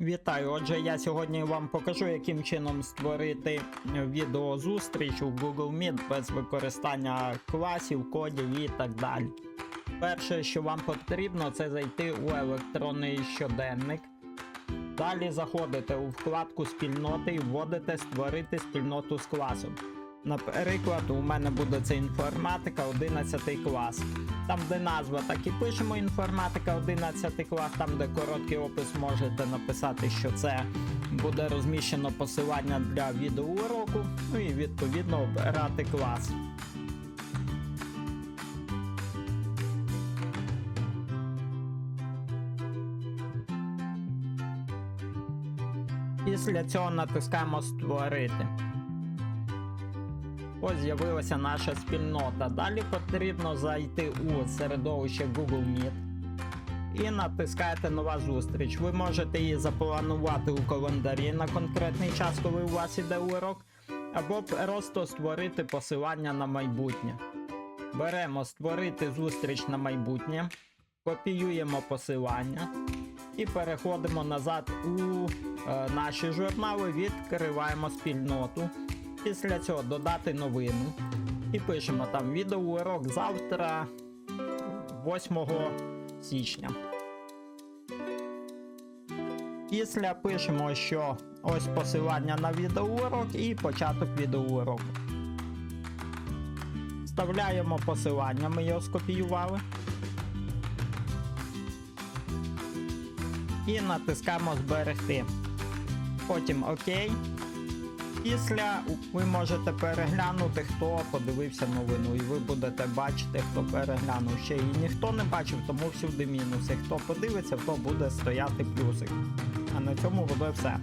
Вітаю! Отже, я сьогодні вам покажу, яким чином створити відеозустріч у Google Meet без використання класів, кодів і так далі. Перше, що вам потрібно, це зайти у електронний щоденник. Далі заходите у вкладку спільноти і вводите створити спільноту з класом. Наприклад, у мене буде це інформатика 11 клас. Там, де назва, так і пишемо інформатика 11 клас, там, де короткий опис, можете написати, що це буде розміщено посилання для відеоуроку, ну і відповідно обирати клас. Після цього натискаємо Створити. Ось з'явилася наша спільнота. Далі потрібно зайти у середовище Google Meet і натискаєте нова зустріч. Ви можете її запланувати у календарі на конкретний час, коли у вас іде урок, або просто створити посилання на майбутнє. Беремо створити зустріч на майбутнє, копіюємо посилання і переходимо назад у е, наші журнали, відкриваємо спільноту. Після цього додати новину і пишемо там відеоурок завтра, 8 січня. Після пишемо, що ось посилання на відеоурок і початок відеоуроку. Вставляємо посилання, ми його скопіювали. І натискаємо зберегти. Потім ОК. Після ви можете переглянути, хто подивився новину, і ви будете бачити, хто переглянув. Ще і ніхто не бачив, тому всюди мінуси. Хто подивиться, то буде стояти плюсик. А на цьому буде все.